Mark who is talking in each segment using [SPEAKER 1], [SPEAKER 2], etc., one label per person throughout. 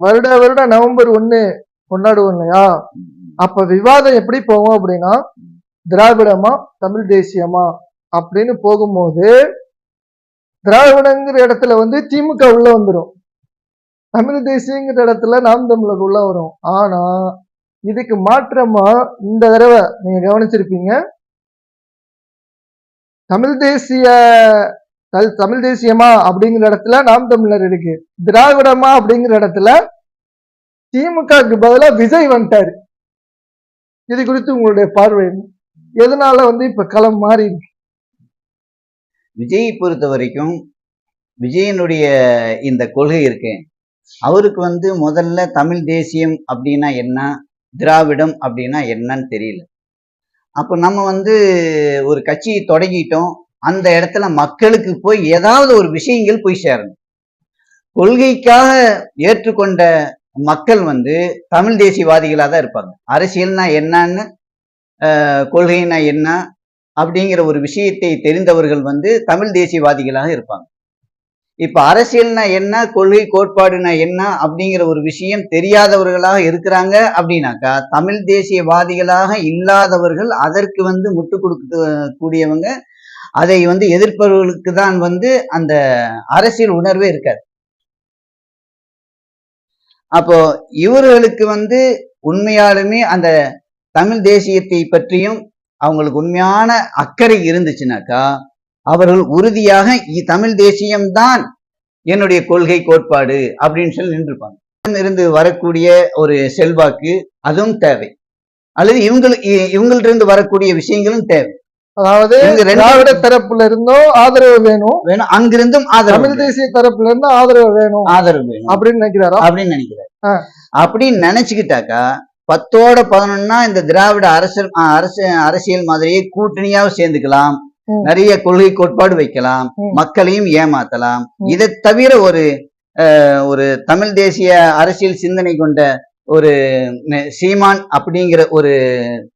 [SPEAKER 1] வருட வருடம் நவம்பர் ஒண்ணு கொண்டாடுவோம் இல்லையா? அப்ப விவாதம் எப்படி போகும் அப்படின்னா திராவிடமா தமிழ் தேசியமா அப்படின்னு போகும்போது திராவிடங்கிற இடத்துல வந்து திமுக உள்ள வந்துரும். தமிழ் தேசியங்கிற இடத்துல நாம் தமிழர் உள்ள வரும். ஆனா இதுக்கு மாற்றமா இந்த தடவை நீங்க கவனிச்சிருப்பீங்க. தமிழ் தேசிய தல்- தமிழ் தேசியமா அப்படிங்கிற இடத்துல நாம் தமிழர் இருக்கு. திராவிடமா அப்படிங்கிற இடத்துல திமுகவுக்கு பதிலாக விஜய் வந்துட்டாரு. இது குறித்து உங்களுடைய பார்வை எதனால வந்து இப்ப களம் மாறி இருக்கு?
[SPEAKER 2] விஜய் பொறுத்த வரைக்கும் விஜயனுடைய இந்த கொள்கை இருக்கு. அவருக்கு வந்து முதல்ல தமிழ் தேசியம் அப்படின்னா என்ன? திராவிடம் அப்படின்னா என்னன்னு தெரியல. அப்போ நம்ம வந்து ஒரு கட்சியை தொடங்கிட்டோம். அந்த இடத்துல மக்களுக்கு போய் ஏதாவது ஒரு விஷயங்கள் போய் சேரணும். கொள்கைக்காக ஏற்றுக்கொண்ட மக்கள் வந்து தமிழ் தேசியவாதிகளாக தான் இருப்பாங்க. அரசியல்னா என்னன்னு கொள்கைனா என்ன அப்படிங்கிற ஒரு விஷயத்தை தெரிந்தவர்கள் வந்து தமிழ் தேசியவாதிகளாக இருப்பாங்க. இப்ப அரசியல்னா என்ன கொள்கை கோட்பாடுனா என்ன அப்படிங்கிற ஒரு விஷயம் தெரியாதவர்களாக இருக்கிறாங்க அப்படின்னாக்கா தமிழ் தேசியவாதிகளாக இல்லாதவர்கள் அதற்கு வந்து முட்டு கொடுக்க கூடியவங்க அதை வந்து எதிர்ப்பவர்களுக்கு தான் வந்து அந்த அரசியல் உணர்வே இருக்காது. அப்போ இவர்களுக்கு வந்து உண்மையாலுமே அந்த தமிழ் தேசியத்தை பற்றியும் அவங்களுக்கு உண்மையான அக்கறை இருந்துச்சுனாக்கா அவர்கள் உறுதியாக தமிழ் தேசியம்தான் என்னுடைய கொள்கை கோட்பாடு அப்படின்னு சொல்லி நின்றுப்பாங்க. இருந்து வரக்கூடிய ஒரு செல்வாக்கு அதுவும் தேவை. அல்லது இவங்களுக்கு இவங்கள்ட்ட இருந்து வரக்கூடிய விஷயங்களும் தேவை.
[SPEAKER 1] அதாவது திராவிட தரப்புல இருந்தும் ஆதரவு வேணும்
[SPEAKER 2] வேணும் அங்கிருந்தும் ஆதரவு
[SPEAKER 1] தமிழ். தேசிய தரப்புல இருந்தும் ஆதரவு வேணும்
[SPEAKER 2] ஆதரவு வேணும்
[SPEAKER 1] அப்படின்னு நினைக்கிறாரா
[SPEAKER 2] அப்படின்னு நினைக்கிறார். அப்படின்னு நினைச்சுக்கிட்டாக்கா பத்தோட பதினொன்னா இந்த திராவிட அரசியல் அரசு அரசியல் மாதிரியே கூட்டணியாவும் சேர்ந்துக்கலாம். நிறைய கொள்கை கோட்பாடு வைக்கலாம். மக்களையும் ஏமாத்தலாம். இதை தவிர ஒரு ஒரு தமிழ் தேசிய அரசியல் சிந்தனை கொண்ட ஒரு சீமான் அப்படிங்கிற ஒரு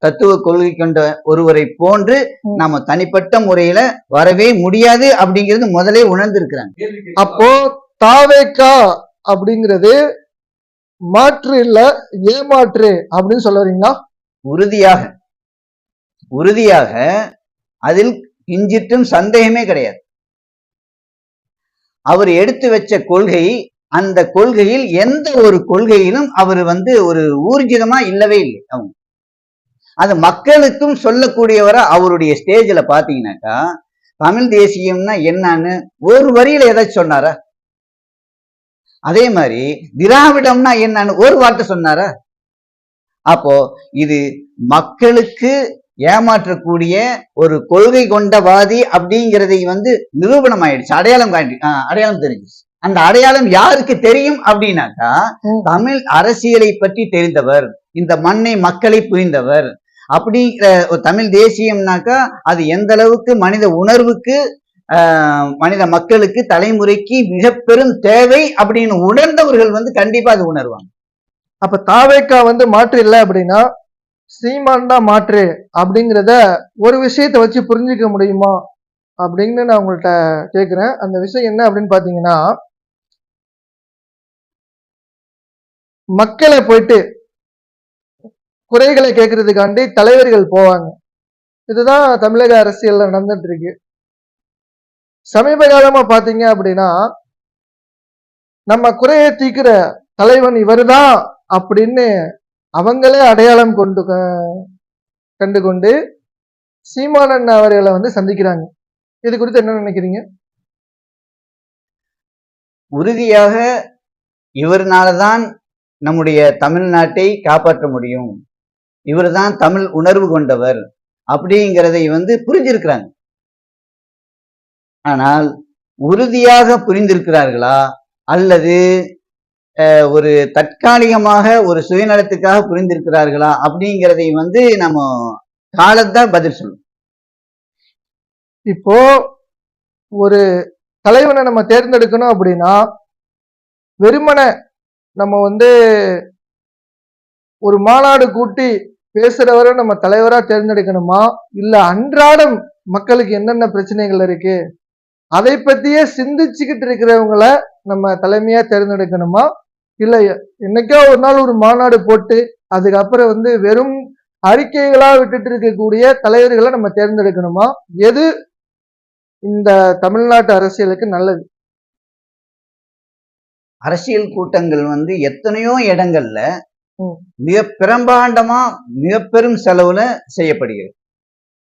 [SPEAKER 2] தத்துவ கொள்கை கொண்ட ஒருவரை போன்று. நாம தனிப்பட்ட முறையில வரவே முடியாது அப்படிங்கிறது முதலே உணர்ந்திருக்கிறாங்க.
[SPEAKER 1] அப்போ தாவேக்கா அப்படிங்கிறது மாற்று இல்ல ஏமாற்று அப்படின்னு சொல்ல வரீங்களா?
[SPEAKER 2] உறுதியாக உறுதியாக அதில் கிஞ்சிட்டும் சந்தேகமே கிடையாது. அவர் எடுத்து வச்ச கொள்கை அந்த கொள்கையில் எந்த ஒரு கொள்கையிலும் அவர் வந்து ஒரு ஊர்ஜிதமா இல்லவே இல்லை அவங்க. அது மக்களுக்கும் சொல்லக்கூடியவரா அவருடைய ஸ்டேஜில் பாத்தீங்கன்னாக்கா தமிழ் தேசியம்னா என்னன்னு ஒரு வரியில ஏதாச்சும் சொன்னாரா? அதே மாதிரி திராவிடம்னா என்னன்னு ஒரு வார்த்தை சொன்னாரா? அப்போ இது மக்களுக்கு ஏமாற்றக்கூடிய ஒரு கொள்கை கொண்டவாதி அப்படிங்கிறதை வந்து நிரூபணம் ஆயிடுச்சு அடையாளம் காண்டி அடையாளம் தெரிஞ்சிச்சு அந்த அடையாளம் யாருக்கு தெரியும் அப்படின்னாக்கா. தமிழ் அரசியலை பற்றி தெரிந்தவர் இந்த மண்ணை மக்களை புரிந்தவர் அப்படிங்கிற ஒரு தமிழ் தேசியம்னாக்கா அது எந்த அளவுக்கு மனித உணர்வுக்கு மனித மக்களுக்கு தலைமுறைக்கு மிக பெரும் தேவை அப்படின்னு உணர்ந்தவர்கள் வந்து கண்டிப்பா அது உணர்வாங்க.
[SPEAKER 1] அப்ப தாவேக்கா வந்து மாற்று இல்லை அப்படின்னா சீமான் தான் மாற்று அப்படிங்கிறத ஒரு விஷயத்தை வச்சு புரிஞ்சுக்க முடியுமா? அப்படின்னு நான் உங்கள்கிட்ட கேட்குறேன் அந்த விஷயம் என்ன அப்படின்னு பார்த்தீங்கன்னா மக்களை போயிட்டு குறைகளை கேட்கறதுக்காண்டி தலைவர்கள் போவாங்க. இதுதான் தமிழக அரசியல்ல நடந்துட்டு இருக்கு சமீப காலமா பாத்தீங்க அப்படின்னா நம்ம குறையை தீக்கிற தலைவன் இவர்தான் அப்படின்னு அவங்களே அடையாளம் கொண்டு க- கண்டு கொண்டு சீமானன் அவர்களை வந்து சந்திக்கிறாங்க. இது குறித்து என்ன நினைக்கிறீங்க?
[SPEAKER 2] உறுதியாக இவர்னாலதான் நம்முடைய தமிழ்நாட்டை காப்பாற்ற முடியும். இவர்தான் தமிழ் உணர்வு கொண்டவர் அப்படிங்கிறதை வந்து புரிஞ்சிருக்கிறாங்க. ஆனால் உறுதியாக புரிந்திருக்கிறார்களா? அல்லது அஹ், ஒரு தற்காலிகமாக ஒரு சுயநலத்துக்காக புரிந்திருக்கிறார்களா? அப்படிங்கிறதை வந்து நம்ம காலத்தான் பதில் சொல்லும்.
[SPEAKER 1] இப்போ ஒரு தலைவனை நம்ம தேர்ந்தெடுக்கணும் அப்படின்னா வெறுமனை நம்ம வந்து ஒரு மாநாடு கூட்டி பேசுறவரை நம்ம தலைவரா தேர்ந்தெடுக்கணுமா? இல்ல அன்றாடம் மக்களுக்கு என்னென்ன பிரச்சனைகள் இருக்கு? அதை பத்தியே சிந்திச்சுக்கிட்டு இருக்கிறவங்கள நம்ம தலைமையா தேர்ந்தெடுக்கணுமா? இல்ல என்னைக்கோ ஒரு நாள் ஒரு மாநாடு போட்டு அதுக்கப்புறம் வந்து வெறும் அறிக்கைகளா விட்டுட்டு இருக்கக்கூடிய தலைவர்களை நம்ம தேர்ந்தெடுக்கணுமா? எது இந்த தமிழ்நாட்டு அரசியலுக்கு நல்லது?
[SPEAKER 2] அரசியல் கூட்டங்கள் வந்து எத்தனையோ இடங்கள்ல. மிக பிரம்பாண்டமா மிக பெரும் செலவுல செய்யப்படுகிறது.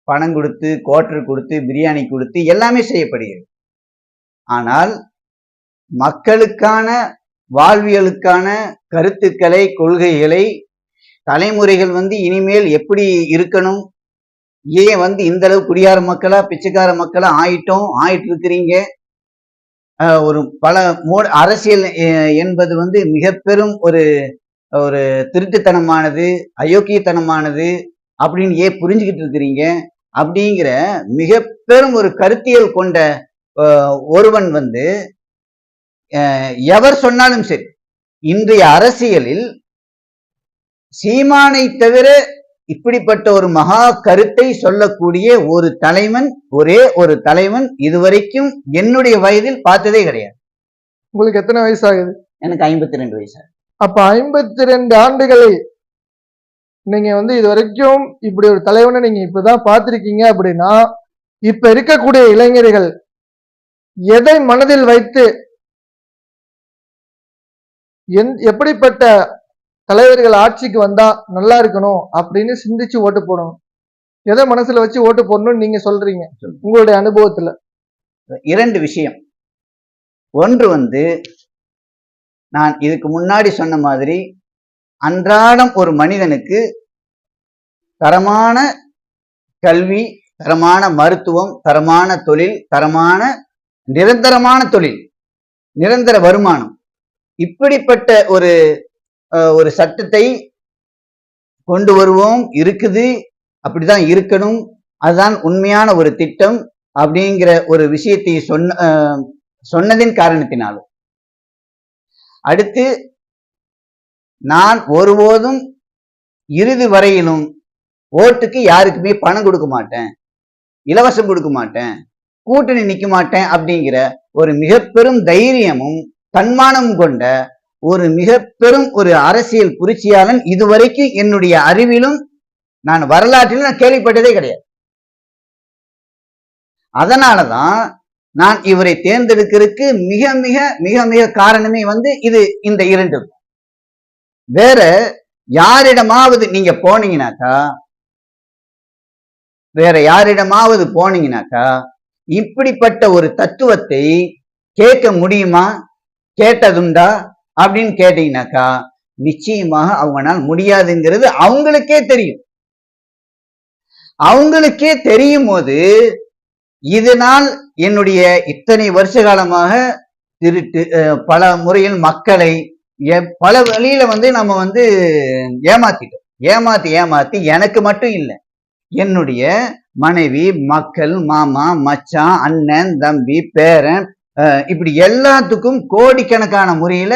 [SPEAKER 2] பணம் கொடுத்து குவார்டர் கொடுத்து பிரியாணி கொடுத்து எல்லாமே செய்யப்படுகிறது. ஆனால் மக்களுக்கான வாழ்வியலுக்கான கருத்துக்களை கொள்கைகளை தலைமுறைகள் வந்து இனிமேல் எப்படி இருக்கணும்? ஏன் வந்து இந்த அளவு குடியார மக்களா பிச்சைக்கார மக்களா ஆயிட்டோம் ஆயிட்டு இருக்கிறீங்க ஒரு பல மோ அரசியல் என்பது வந்து மிக பெரும் ஒரு ஒரு திருட்டுத்தனமானது அயோக்கியத்தனமானது அப்படின்னு ஏன் புரிஞ்சுக்கிட்டு இருக்கிறீங்க? அப்படிங்கிற மிக பெரும் ஒரு கருத்தியல் கொண்ட ஒருவன் வந்து எவர் சொன்னாலும் சரி இன்றைய அரசியலில் சீமானை தவிர இப்படிப்பட்ட ஒரு மகா கருத்தை சொல்லக்கூடிய ஒரு தலைவன் ஒரே ஒரு தலைவன் இதுவரைக்கும் என்னுடைய வயதில் பார்த்ததே கிடையாது.
[SPEAKER 1] உங்களுக்கு எத்தனை வயசு ஆகுது
[SPEAKER 2] எனக்கு ஐம்பத்தி ரெண்டு வயசு
[SPEAKER 1] அப்ப ஐம்பத்தி ரெண்டு ஆண்டுகளை நீங்க வந்து இது வரைக்கும் இப்படி ஒரு தலைவனை நீங்க இப்பதான் பார்த்திருக்கீங்க அப்படின்னா இப்ப இருக்கக்கூடிய இளைஞர்கள் எதை மனதில் வைத்து எப்படிப்பட்ட தலைவர்கள் ஆட்சிக்கு வந்தா நல்லா இருக்கணும் அப்படின்னு சிந்திச்சு ஓட்டு போடணும். எதை மனசுல வச்சு ஓட்டு போடணும்னு நீங்க சொல்றீங்க. உங்களுடைய அனுபவத்துல.
[SPEAKER 2] இரண்டு விஷயம். ஒன்று வந்து நான் இதுக்கு முன்னாடி சொன்ன மாதிரி அன்றாடம் ஒரு மனிதனுக்கு தரமான கல்வி தரமான மருத்துவம் தரமான தொழில் தரமான நிரந்தரமான தொழில் நிரந்தர வருமானம் இப்படிப்பட்ட ஒரு ஒரு சட்டத்தை கொண்டு வருவோம் இருக்குது அப்படிதான் இருக்கணும் அதுதான் உண்மையான ஒரு திட்டம் அப்படிங்கிற ஒரு விஷயத்தை சொன்ன சொன்னதின் காரணத்தினாலும். அடுத்து நான் ஒருபோதும் இறுதி வரையிலும் ஓட்டுக்கு யாருக்குமே பணம் கொடுக்க மாட்டேன் இலவசம் கொடுக்க மாட்டேன் கூட்டணி நிக்க மாட்டேன் அப்படிங்கிற ஒரு மிக பெரும் தைரியமும் தன்மானமும் கொண்ட ஒரு மிக பெரும் ஒரு அரசியல் புரட்சியாளன் இதுவரைக்கும் என்னுடைய அறிவிலும் நான் வரலாற்றிலும் நான் கேள்விப்பட்டதே கிடையாது. அதனாலதான் நான் இவரை தேர்ந்தெடுக்கிறதுக்கு மிக மிக மிக மிக காரணமே வந்து இது இந்த இரண்டு. வேற யாரிடமாவது நீங்க போனீங்கனாக்கா வேற யாரிடமாவது போனீங்கனாக்கா இப்படிப்பட்ட ஒரு தத்துவத்தை கேட்க முடியுமா? கேட்டதுண்டா? அப்படின்னு கேட்டீங்கன்னாக்கா நிச்சயமாக அவங்களால் முடியாதுங்கிறது அவங்களுக்கே தெரியும். அவங்களுக்கே தெரியும் போது இதனால் என்னுடைய இத்தனை வருஷ காலமாக திருட்டு பல முறையில் மக்களை பல வழியில வந்து நம்ம வந்து ஏமாத்திட்டோம். ஏமாத்தி ஏமாத்தி எனக்கு மட்டும் இல்லை. என்னுடைய மனைவி மக்கள் மாமா மச்சான் அண்ணன் தம்பி பேரன் அஹ், இப்படி எல்லாத்துக்கும் கோடிக்கணக்கான முறையில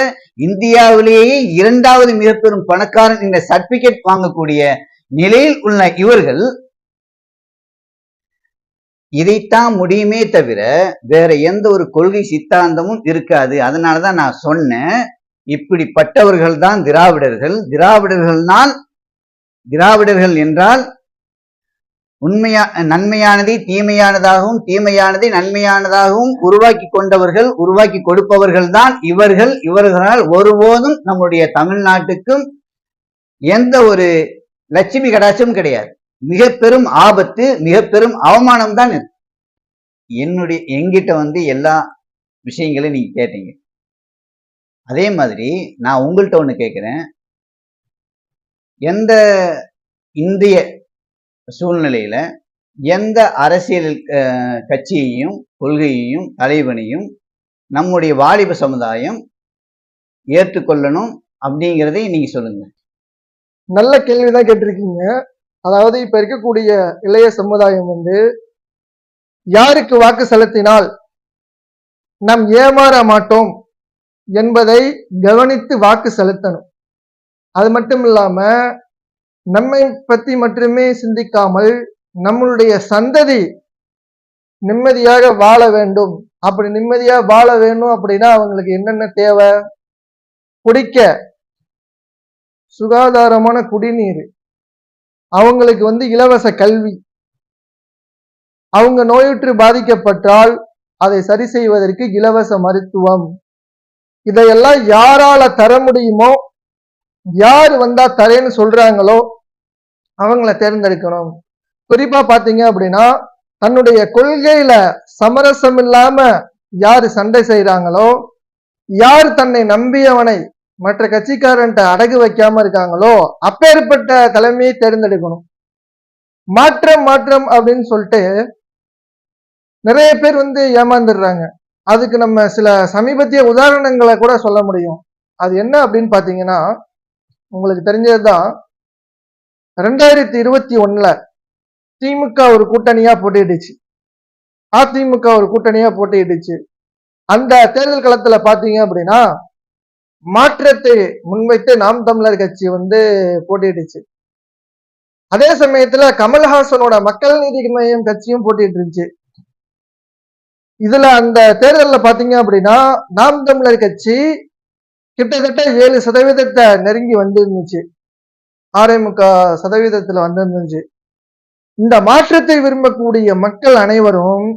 [SPEAKER 2] இந்தியாவிலேயே இரண்டாவது மிக பெரும் பணக்காரன் இந்த சர்டிபிகேட் வாங்கக்கூடிய நிலையில் உள்ள இவர்கள் இதைத்தான் முடியுமே தவிர வேற எந்த ஒரு கொள்கை சித்தாந்தமும் இருக்காது. அதனாலதான் நான் சொன்னேன் இப்படிப்பட்டவர்கள் தான் திராவிடர்கள். திராவிடர்கள்னால் திராவிடர்கள் என்றால் உண்மையா நன்மையானதை தீமையானதாகவும் தீமையானதை நன்மையானதாகவும் உருவாக்கி கொண்டவர்கள் உருவாக்கி கொடுப்பவர்கள் தான் இவர்கள். இவர்களால் ஒருபோதும் நம்முடைய தமிழ்நாட்டுக்கும் எந்த ஒரு லட்சுமி கடாட்சமும் கிடையாது. மிக பெரும் ஆபத்து மிக பெரும் அவமானம் தான் இது. என்னுடைய எங்கிட்ட வந்து எல்லா விஷயங்களையும் நீங்க கேட்டீங்க. அதே மாதிரி நான் உங்கள்கிட்ட ஒன்று கேட்குறேன் எந்த இந்திய சூழ்நிலையில எந்த அரசியல் கட்சியையும் கொள்கையையும் தலைவனையும் நம்முடைய வாலிப சமுதாயம் ஏற்றுக்கொள்ளணும் அப்படிங்கிறதை நீங்க சொல்லுங்க.
[SPEAKER 1] நல்ல கேள்விதான் கேட்டிருக்கீங்க. அதாவது இப்ப இருக்கக்கூடிய இளைய சமுதாயம் வந்து யாருக்கு வாக்கு செலுத்தினால் நாம் ஏமாற மாட்டோம் என்பதை கவனித்து வாக்கு செலுத்தணும். அது மட்டும் இல்லாம நம்மை பற்றி மட்டுமே சிந்திக்காமல் நம்மளுடைய சந்ததி நிம்மதியாக வாழ வேண்டும். அப்படி நிம்மதியாக வாழ வேணும் அப்படின்னா அவங்களுக்கு என்னென்ன தேவை? குடிக்க. சுகாதாரமான குடிநீர். அவங்களுக்கு வந்து இலவச கல்வி. அவங்க நோயுற்று பாதிக்கப்பட்டால் அதை சரி செய்வதற்கு இலவச மருத்துவம். இதையெல்லாம் யாரால தர முடியுமோ யார் வந்தா தரேன்னு சொல்றாங்களோ அவங்கள தேர்ந்தெடுக்கணும். குறிப்பா பாத்தீங்க அப்படின்னா தன்னுடைய கொள்கையில சமரசம் இல்லாம யாரு சண்டை செய்யறாங்களோ யார் தன்னை நம்பியவனை மற்ற கட்சிக்காரன்ட்ட அடகு வைக்காம இருக்காங்களோ அப்பேற்பட்ட தலைமையை தேர்ந்தெடுக்கணும். மாற்றம் மாற்றம் அப்படின்னு சொல்லிட்டு நிறைய பேர் வந்து ஏமாந்துடுறாங்க. அதுக்கு நம்ம சில சமீபத்திய உதாரணங்களை கூட சொல்ல முடியும். அது என்ன அப்படின்னு பாத்தீங்கன்னா உங்களுக்கு தெரிஞ்சதுதான். ரெண்டாயிரத்தி இருபத்தி ஒண்ணுல திமுக ஒரு கூட்டணியா போட்டியிடுச்சு. அதிமுக ஒரு கூட்டணியா போட்டியிடுச்சு. அந்த தேர்தல் களத்துல பார்த்தீங்க அப்படின்னா மாற்றத்தை முன்வைத்து நாம் தமிழர் கட்சி வந்து போட்டிடுச்சு அதே சமயத்துல கமல்ஹாசனோட மக்கள் நீதி மையம் கட்சியும் போட்டிட்டு இருந்துச்சு இதுல அந்த தேர்தலில் பாத்தீங்க அப்படின்னா நாம் தமிழர் கட்சி கிட்டத்தட்ட ஏழு சதவீதத்தை நெருங்கி வந்திருந்துச்சு. ஆறேமுக்கா சதவீதத்துல வந்திருந்துச்சு. இந்த மாற்றத்தை விரும்பக்கூடிய மக்கள் அனைவரும்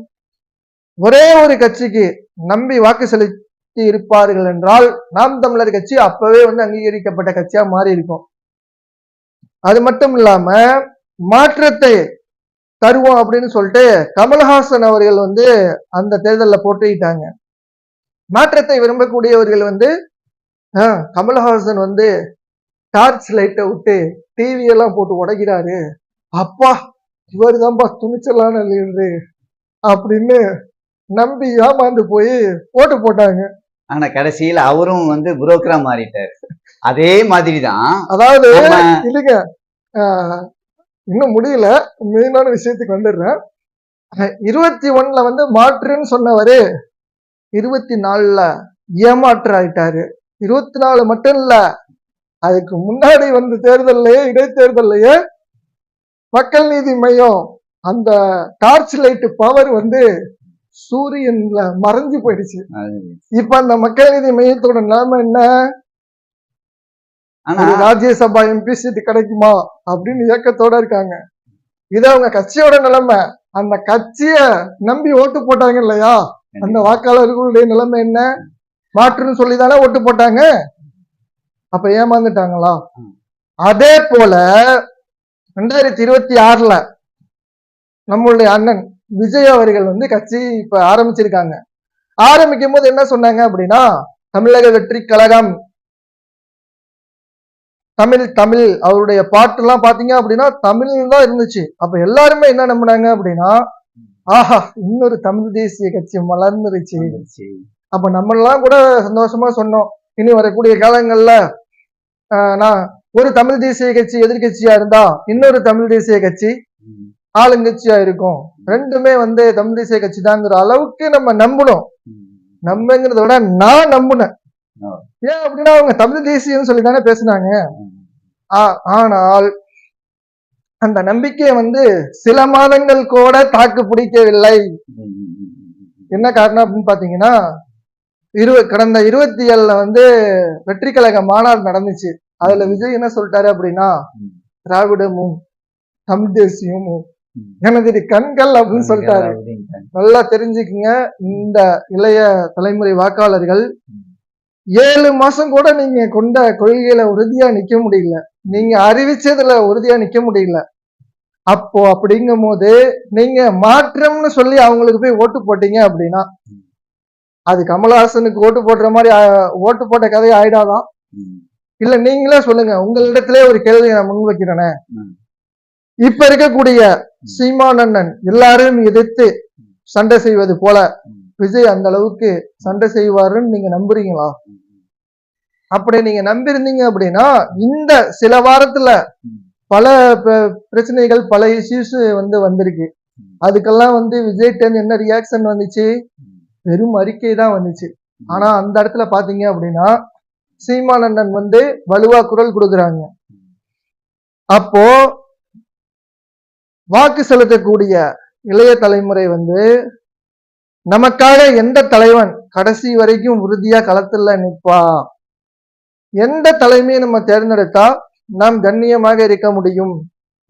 [SPEAKER 1] ஒரே ஒரு கட்சிக்கு நம்பி வாக்கு செலுத்தி இருப்பார்கள் என்றால் நாம் தமிழர் கட்சி அப்பவே வந்து அங்கீகரிக்கப்பட்ட கட்சியா மாறி இருக்கும். அது மட்டும் இல்லாம மாற்றத்தை தருவோம் அப்படின்னு சொல்லிட்டு கமல்ஹாசன் அவர்கள் வந்து அந்த தேர்தலில் போட்டியிட்டாங்க. மாற்றத்தை விரும்பக்கூடியவர்கள் வந்து கமல்ஹாசன் வந்து டார்ச் லைட்டை விட்டு டிவி எல்லாம் போட்டு உடைக்கிறாரு. அப்பா இவர் தான்ப்பா துணிச்சலான லீடரு அப்படின்னு நம்பி ஏமாந்து போய் ஓட்டு போட்டாங்க.
[SPEAKER 2] ஆனா கடைசியில அவரும் வந்து புரோக்கரா மாறிட்டாரு. அதே மாதிரிதான்
[SPEAKER 1] அதாவது
[SPEAKER 2] நம்ம
[SPEAKER 1] இல்லைங்க ஆஹ், இன்னும் முடியல. மெயினான விஷயத்துக்கு வந்துடுறேன். இருபத்தி ஒண்ணுல வந்து மாற்றுன்னு சொன்னவரு இருபத்தி நாலுல ஏமாற்று ஆயிட்டாரு இருபத்தி நாலு மட்டும் இல்ல அதுக்கு முன்னாடி வந்த தேர்தல்லையே இடைத்தேர்தல்லையே மக்கள் நீதி மையம் அந்த டார்ச் லைட் பவர் வந்து சூரியன்ல மறைஞ்சு போயிடுச்சு. இப்ப அந்த மக்கள் நீதி மையத்தோட நிலைமை என்ன? ராஜ்யசபா எம்பி சீட் கிடைக்குமா? அப்படின்னு இயக்கத்தோட இருக்காங்க. இது அவங்க கட்சியோட நிலைமை. அந்த கட்சிய நம்பி ஓட்டு போட்டாங்க இல்லையா? அந்த வாக்காளர்களுடைய நிலைமை என்ன? மாற்றுன்னு சொல்லி தானே ஓட்டு போட்டாங்க. அப்ப ஏமாந்துட்டாங்களா. அதே போல ரெண்டாயிரத்தி இருபத்தி ஆறுல நம்மளுடைய அண்ணன் விஜய் அவர்கள் வந்து கட்சி இப்ப ஆரம்பிச்சிருக்காங்க. ஆரம்பிக்கும் போது என்ன சொன்னாங்க அப்படின்னா தமிழக வெற்றி கழகம் தமிழ் தமிழ் அவருடைய பாட்டு எல்லாம் பாத்தீங்க அப்படின்னா தமிழ் தான் இருந்துச்சு. அப்ப எல்லாருமே என்ன நம்பினாங்க அப்படின்னா ஆஹா இன்னொரு தமிழ் தேசிய கட்சி மலர்ந்துருச்சு. அப்ப நம்ம எல்லாம் கூட சந்தோஷமா சொன்னோம் இனி வரக்கூடிய காலங்கள்ல நான் ஒரு தமிழ் தேசிய கட்சி எதிர்க்கட்சியா இருந்தா இன்னொரு தமிழ் தேசிய கட்சி ஆளுங்கட்சியா இருக்கும் ரெண்டுமே வந்து தமிழ் தேசிய கட்சி தாங்கிற அளவுக்கு நம்ம நம்பணும். நம்பங்கிறத விட நான் நம்புனேன். ஏன் அப்படின்னா அவங்க தமிழ் தேசியம்னு சொல்லி தானே பேசுனாங்க ஆ- ஆனால் அந்த நம்பிக்கையை வந்து சில மாதங்கள் கூட தாக்கு பிடிக்கவில்லை. என்ன காரணம் அப்படின்னு பாத்தீங்கன்னா இரு கடந்த இருபத்தி ஏழுல வந்து வெற்றி கழக மாநாடு நடந்துச்சு. அதுல விஜய் என்ன சொல்லிட்டாரு அப்படின்னா. திராவிடமும் தமிழ் தேசியமும். எனது கண்கள் அப்படின்னு சொல்லிட்டாரு. நல்லா தெரிஞ்சுக்குங்க இந்த இளைய தலைமுறை வாக்காளர்கள். ஏழு மாசம் கூட நீங்க கொண்ட கொள்கையில உறுதியா நிக்க முடியல. நீங்க அறிவிச்சதுல உறுதியா நிக்க முடியல. அப்போ அப்படிங்கும் போது நீங்க மாற்றம்னு சொல்லி அவங்களுக்கு போய் ஓட்டு போட்டீங்க அப்படின்னா அது கமலஹாசனுக்கு ஓட்டு போடுற மாதிரி ஓட்டு போட்ட கதை ஆயிடாதான். இல்ல நீங்களே சொல்லுங்க. உங்களிடத்திலே ஒரு கேள்வி நான் முன் வைக்கிறேனே. இப்ப இருக்கக்கூடிய சீமானண்ணன் எல்லாரும் எதிர்த்து சண்டை செய்வது போல விஜய் அந்த அளவுக்கு சண்டை செய்வாருன்னு நீங்க நம்புறீங்களா? அப்படி நீங்க நம்பியிருந்தீங்க அப்படின்னா இந்த சில வாரத்துல. பல பிரச்சனைகள் பல இஷ்யூஸ் வந்து வந்திருக்கு. அதுக்கெல்லாம் வந்து விஜய்கிட்ட இருந்து என்ன ரியாக்ஷன் வந்துச்சு? வெறும் அறிக்கை தான் வந்துச்சு. ஆனா அந்த இடத்துல பாத்தீங்க அப்படின்னா சீமானண்ணன் வந்து வலுவா குரல் கொடுக்குறாங்க. அப்போ வாக்கு செலுத்தக்கூடிய இளைய தலைமுறை வந்து நமக்காக எந்த தலைவன் கடைசி வரைக்கும் உறுதியா களத்துல நிற்பா எந்த தலைமையை நம்ம தேர்ந்தெடுத்தா நாம் கண்ணியமாக இருக்க முடியும்?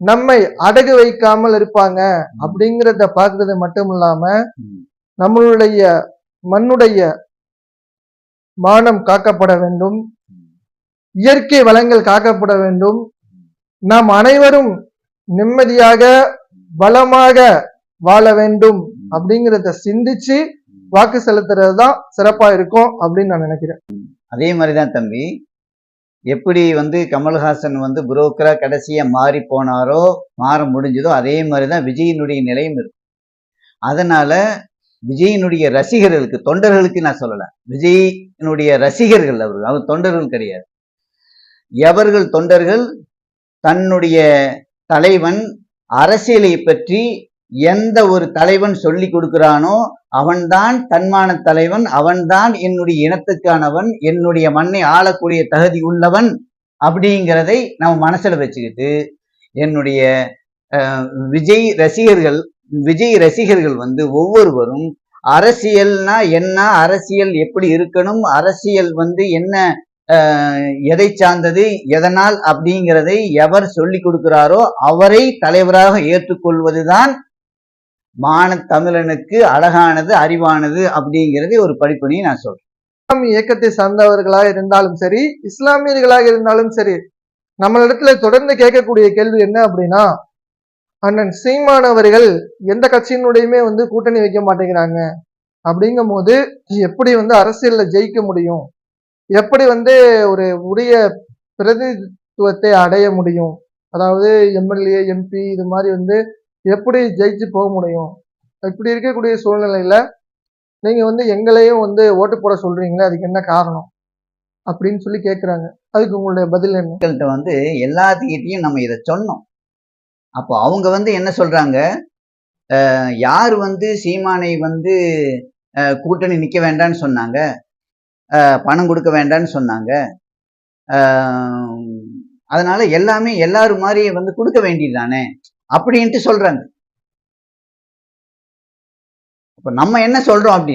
[SPEAKER 1] நம்மை அடகு வைக்காமல் இருப்பாங்க. அப்படிங்கிறத பார்க்கறது மட்டும் இல்லாம. நம்மளுடைய மண்ணுடைய மானம் காக்கப்பட வேண்டும். இயற்கை வளங்கள் காக்கப்பட வேண்டும். நாம் அனைவரும் நிம்மதியாக பலமாக வாழ வேண்டும் அப்படிங்கிறத சிந்திச்சு வாக்கு செலுத்துறது தான் சிறப்பா இருக்கும் அப்படின்னு நான் நினைக்கிறேன்.
[SPEAKER 2] அதே மாதிரிதான் தம்பி எப்படி வந்து கமல்ஹாசன் வந்து புரோக்கரா கடைசியா மாறி போனாரோ மாற முடிஞ்சதோ அதே மாதிரிதான் விஜயினுடைய நிலையும் இருக்கும். அதனால விஜயினுடைய ரசிகர்களுக்கு தொண்டர்களுக்கு நான் சொல்லலை. விஜயினுடைய ரசிகர்கள் அவர்கள். அவர் தொண்டர்கள் கிடையாது. எவர்கள் தொண்டர்கள்? தன்னுடைய தலைவன் அரசியலை பற்றி எந்த ஒரு தலைவன் சொல்லி கொடுக்கிறானோ அவன்தான் தன்மான தலைவன் அவன்தான் என்னுடைய இனத்துக்கானவன் என்னுடைய மண்ணை ஆளக்கூடிய தகுதி உள்ளவன் அப்படிங்கிறதை நம்ம மனசுல வச்சுக்கிட்டு என்னுடைய விஜய் ரசிகர்கள் விஜய் ரசிகர்கள் வந்து ஒவ்வொருவரும் அரசியல்னா என்ன அரசியல் எப்படி இருக்கணும் அரசியல் வந்து என்ன எதை சார்ந்தது எதனால் அப்படிங்கிறதை எவர் சொல்லி கொடுக்கிறாரோ அவரை தலைவராக ஏற்றுக்கொள்வதுதான் மான தமிழனுக்கு அழகானது அறிவானது அப்படிங்கிறது ஒரு படிப்பணியை நான் சொல்றேன்.
[SPEAKER 1] இஸ்லாமிய இயக்கத்தை சார்ந்தவர்களாக இருந்தாலும் சரி இஸ்லாமியர்களாக இருந்தாலும் சரி நம்மளிடத்துல தொடர்ந்து கேட்கக்கூடிய கேள்வி என்ன அப்படின்னா அண்ணன் சீமான் அவர்கள் எந்த கட்சியினுடையுமே வந்து கூட்டணி வைக்க மாட்டேங்கிறாங்க. அப்படிங்கும் போது எப்படி வந்து அரசியல்ல ஜெயிக்க முடியும்? எப்படி வந்து ஒரு உரிய பிரதிநிதித்துவத்தை அடைய முடியும்? அதாவது எம்எல்ஏ எம்பி இது மாதிரி வந்து எப்படி ஜெயிச்சு போக முடியும்? இப்படி இருக்கக்கூடிய சூழ்நிலையில நீங்க வந்து எங்களையும் வந்து ஓட்டு போட சொல்றீங்களே அதுக்கு என்ன காரணம்? அப்படின்னு சொல்லி கேட்குறாங்க அதுக்கு உங்களுடைய பதில் என்ன?
[SPEAKER 2] வந்து எல்லாத்துக்கிட்டையும் நம்ம இதை சொன்னோம். அப்போ அவங்க வந்து என்ன சொல்றாங்க? யார் வந்து சீமானை வந்து கூட்டணி நிற்க வேண்டாம்னு சொன்னாங்க? பணம் கொடுக்க வேண்டாம்னு சொன்னாங்க? அதனால எல்லாமே எல்லாரும் மாதிரி வந்து கொடுக்க வேண்டியதுதானே அப்படின்ட்டு சொல்றாங்க. இப்போ நம்ம என்ன சொல்றோம் அப்படின்னு